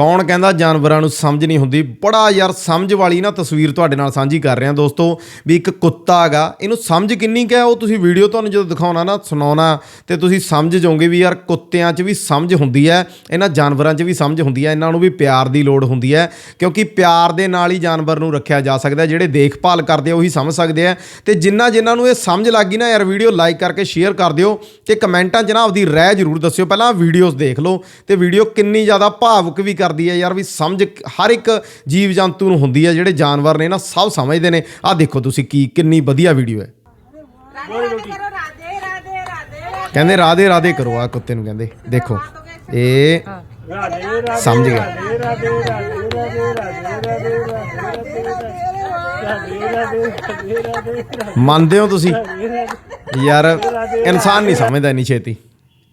ਕੌਣ ਕਹਿੰਦਾ ਜਾਨਵਰਾਂ ਨੂੰ ਸਮਝ ਨਹੀਂ ਹੁੰਦੀ? ਬੜਾ ਯਾਰ ਸਮਝ ਵਾਲੀ ਨਾ ਤਸਵੀਰ ਤੁਹਾਡੇ ਨਾਲ ਸਾਂਝੀ ਕਰ ਰਿਹਾ ਦੋਸਤੋ ਵੀ ਇੱਕ ਕੁੱਤਾ ਹੈਗਾ। ਇਹਨੂੰ ਸਮਝ ਕਿੰਨੀ ਕੁ ਹੈ? ਉਹ ਤੁਸੀਂ ਵੀਡੀਓ ਤੁਹਾਨੂੰ ਜਦੋਂ ਦਿਖਾਉਣਾ ਨਾ ਸੁਣਾਉਣਾ ਤੇ ਤੁਸੀਂ ਸਮਝ ਜਾਓਗੇ ਵੀ ਯਾਰ ਕੁੱਤਿਆਂ 'ਚ ਵੀ ਸਮਝ ਹੁੰਦੀ ਹੈ, ਇਹਨਾਂ ਜਾਨਵਰਾਂ 'ਚ ਵੀ ਸਮਝ ਹੁੰਦੀ ਹੈ, ਇਹਨਾਂ ਨੂੰ ਵੀ ਪਿਆਰ ਦੀ ਲੋੜ ਹੁੰਦੀ ਹੈ, ਕਿਉਂਕਿ ਪਿਆਰ ਦੇ ਨਾਲ ਹੀ ਜਾਨਵਰ ਨੂੰ ਰੱਖਿਆ ਜਾ ਸਕਦਾ ਜਿਹੜੇ ਦੇਖਭਾਲ ਕਰਦੇ ਆ ਉਹੀ ਸਮਝ ਸਕਦੇ ਆ। ਤੇ ਜਿੰਨਾ ਜਿਨ੍ਹਾਂ ਨੂੰ ਇਹ ਸਮਝ ਲੱਗ ਗਈ ਨਾ ਯਾਰ ਵੀਡੀਓ ਲਾਈਕ ਕਰਕੇ ਸ਼ੇਅਰ ਕਰ ਦਿਓ ਤੇ ਕਮੈਂਟਾਂ 'ਚ ਨਾ ਆਪਦੀ ਰਾਏ ਜ਼ਰੂਰ ਦੱਸਿਓ। ਪਹਿਲਾਂ ਵੀਡੀਓਜ਼ ਦੇਖ ਲਓ ਤੇ ਵੀਡੀਓ ਕਿੰਨੀ ਜ਼ਿਆਦਾ ਭਾਵੁਕ ਵੀ ਕਰ ਕਰਦੀ ਹੈ ਯਾਰ ਵੀ ਸਮਝ ਹਰ ਇੱਕ ਜੀਵ ਜੰਤੂ ਨੂੰ ਹੁੰਦੀ ਹੈ ਜਿਹੜੇ ਜਾਨਵਰ ਨੇ ਨਾ, ਸਭ ਸਮਝਦੇ ਨੇ। ਆਹ ਦੇਖੋ ਤੁਸੀਂ ਕੀ, ਕਿੰਨੀ ਵਧੀਆ ਵੀਡੀਓ ਹੈ। ਕਹਿੰਦੇ ਰਾਧੇ ਰਾਧੇ ਕਰੋ ਆ ਕੁੱਤੇ ਨੂੰ ਕਹਿੰਦੇ। ਦੇਖੋ, ਇਹ ਸਮਝ ਗਿਆ। ਮੰਨਦੇ ਹੋ ਤੁਸੀਂ? ਯਾਰ, ਇਨਸਾਨ ਨਹੀਂ ਸਮਝਦਾ ਇੰਨੀ ਛੇਤੀ।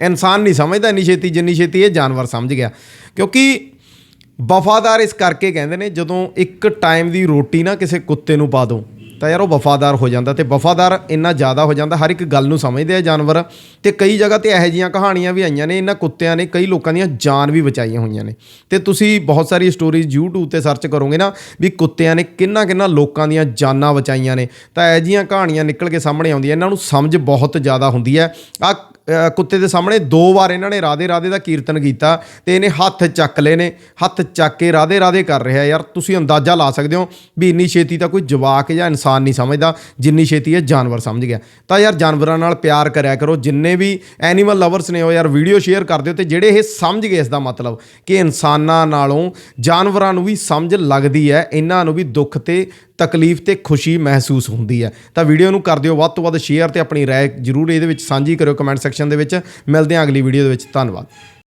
ਇਨਸਾਨ ਨਹੀਂ ਸਮਝਦਾ ਇੰਨੀ ਛੇਤੀ ਜਿੰਨੀ ਛੇਤੀ ਇਹ ਜਾਨਵਰ ਸਮਝ ਗਿਆ। ਕਿਉਂਕਿ ਵਫਾਦਾਰ ਇਸ ਕਰਕੇ ਕਹਿੰਦੇ ਨੇ ਜਦੋਂ ਇੱਕ ਟਾਈਮ ਦੀ ਰੋਟੀ ਨਾ ਕਿਸੇ ਕੁੱਤੇ ਨੂੰ ਪਾ ਦੋ, ਤਾਂ ਯਾਰ ਉਹ ਵਫਾਦਾਰ ਹੋ ਜਾਂਦਾ ਤੇ ਵਫਾਦਾਰ ਇੰਨਾ ਜ਼ਿਆਦਾ ਹੋ ਜਾਂਦਾ, ਹਰ ਇੱਕ ਗੱਲ ਨੂੰ ਸਮਝਦੇ ਆ ਜਾਨਵਰ ਤੇ ਕਈ ਜਗ੍ਹਾ ਤੇ ਇਹੋ ਜੀਆਂ ਕਹਾਣੀਆਂ ਵੀ ਆਈਆਂ ਨੇ, ਇਹਨਾਂ ਕੁੱਤਿਆਂ ਨੇ ਕਈ ਲੋਕਾਂ ਦੀਆਂ ਜਾਨ ਵੀ ਬਚਾਈਆਂ ਹੋਈਆਂ ਨੇ। ਤੇ ਤੁਸੀਂ ਬਹੁਤ ਸਾਰੀ ਸਟੋਰੀਜ਼ YouTube ਤੇ ਸਰਚ ਕਰੋਗੇ ਨਾ ਵੀ ਕੁੱਤਿਆਂ ਨੇ ਕਿੰਨਾ ਕਿੰਨਾ ਲੋਕਾਂ ਦੀਆਂ ਜਾਨਾਂ ਬਚਾਈਆਂ ਨੇ, ਤਾਂ ਇਹੋ ਜੀਆਂ ਕਹਾਣੀਆਂ ਨਿਕਲ ਕੇ ਸਾਹਮਣੇ ਆਉਂਦੀਆਂ, ਇਹਨਾਂ ਨੂੰ ਸਮਝ ਬਹੁਤ ਜ਼ਿਆਦਾ ਹੁੰਦੀ ਹੈ। ਆ ਕੁੱਤੇ ਦੇ ਸਾਹਮਣੇ ਦੋ ਵਾਰ ਇਹਨਾਂ ਨੇ ਰਾਧੇ ਰਾਧੇ ਦਾ ਕੀਰਤਨ ਕੀਤਾ ਤੇ ਇਹਨੇ ਹੱਥ ਚੱਕ ਲਏ ਨੇ, ਹੱਥ ਚੱਕ ਕੇ ਰਾਧੇ ਰਾਧੇ ਕਰ ਰਿਹਾ ਯਾਰ, ਤੁਸੀਂ ਅੰਦਾਜ਼ਾ ਲਾ ਸਕਦੇ ਹੋ ਵੀ ਇੰਨੀ ਛੇਤੀ ਤਾਂ ਕੋਈ ਜਵਾਕ ਜਾਂ ਇਨਸਾਨ ਨਹੀਂ ਸਮਝਦਾ, ਜਿੰਨੀ ਛੇਤੀ ਇਹ ਜਾਨਵਰ ਸਮਝ ਗਿਆ। ਤਾਂ ਯਾਰ ਜਾਨਵਰਾਂ ਨਾਲ ਪਿਆਰ ਕਰਿਆ ਕਰੋ, ਜਿੰਨੇ ਵੀ ਐਨੀਮਲ ਲਵਰਸ ਨੇ ਉਹ ਯਾਰ ਵੀਡੀਓ ਸ਼ੇਅਰ ਕਰ ਦਿਓ ਤੇ ਜਿਹੜੇ ਇਹ ਸਮਝ ਗਏ ਇਸ ਦਾ ਮਤਲਬ ਕਿ ਇਨਸਾਨਾਂ ਨਾਲੋਂ ਜਾਨਵਰਾਂ ਨੂੰ ਵੀ ਸਮਝ ਲੱਗਦੀ ਹੈ, ਇਹਨਾਂ ਨੂੰ ਵੀ ਦੁੱਖ ਤੇ ਤਕਲੀਫ ਤੇ ਖੁਸ਼ੀ ਮਹਿਸੂਸ ਹੁੰਦੀ ਹੈ। ਤਾਂ ਵੀਡੀਓ ਨੂੰ ਕਰ ਦਿਓ, ਵੱਧ ਤੋਂ ਵੱਧ ਸ਼ੇਅਰ ਤੇ ਆਪਣੀ ਰਾਏ ਜਰੂਰ ਇਹਦੇ ਵਿੱਚ ਸਾਂਝੀ ਕਰਿਓ ਕਮੈਂਟ ਸੈਕਸ਼ਨ ਦੇ ਵਿੱਚ। ਮਿਲਦੇ ਹਾਂ ਅਗਲੀ ਵੀਡੀਓ ਦੇ ਵਿੱਚ। ਧੰਨਵਾਦ।